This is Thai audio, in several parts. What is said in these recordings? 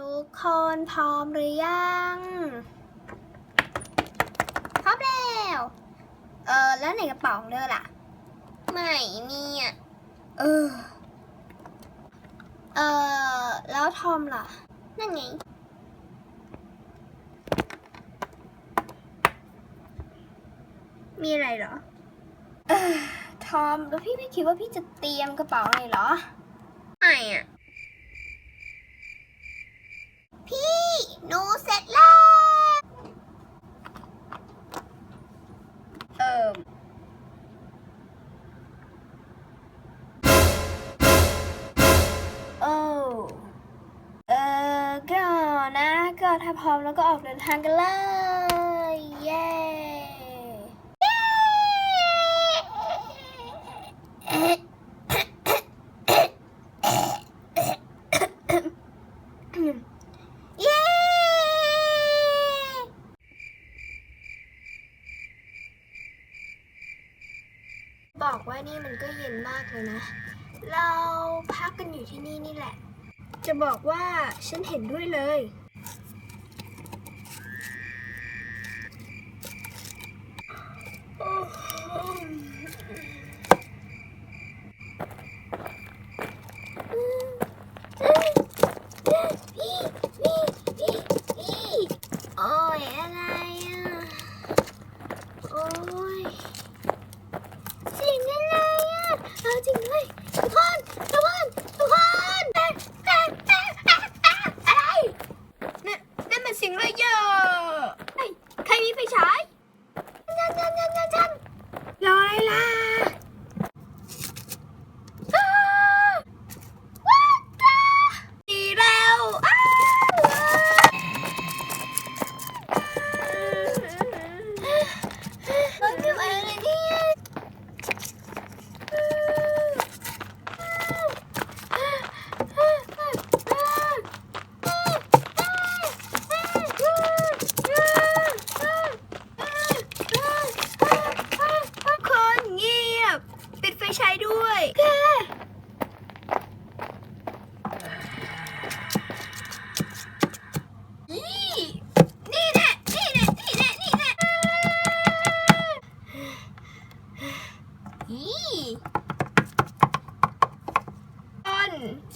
ทุกคนพร้อมหรือยัง พร้อมแล้ว เออแล้วในกระเป๋าของเธอล่ะ ไม่มีอะ เออ เออแล้วทอมล่ะ นั่นไง มีอะไรเหรอ เออ ทอม แล้วพี่ไม่คิดว่าพี่จะเตรียมกระเป๋าเลยเหรอ ไม่อะ ก็ถ้าพร้อมแล้วก็ออกเดินทางกันเลยเย้เย้บอกว่านี่มันก็เย็นมากเลยนะ เราพักกันอยู่ที่นี่นี่แหละ จะบอกว่าฉันเห็นด้วยเลย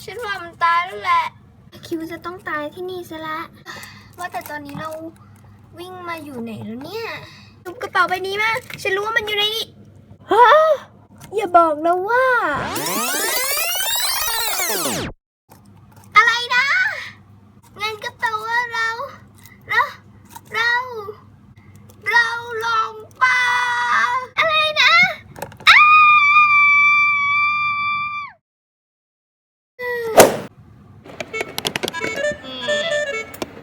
ฉันว่ามันตายแล้วแหละ คิวจะต้องตายที่นี่ซะละว่าแต่ตอนนี้เราวิ่งมาอยู่ไหนแล้วเนี่ยลุกกระเป๋าใบนี้มาฉันรู้ว่ามันอยู่ในนี้ฮะอย่าบอกนะว่า อะไรนะเงินกระเป๋าเราเรา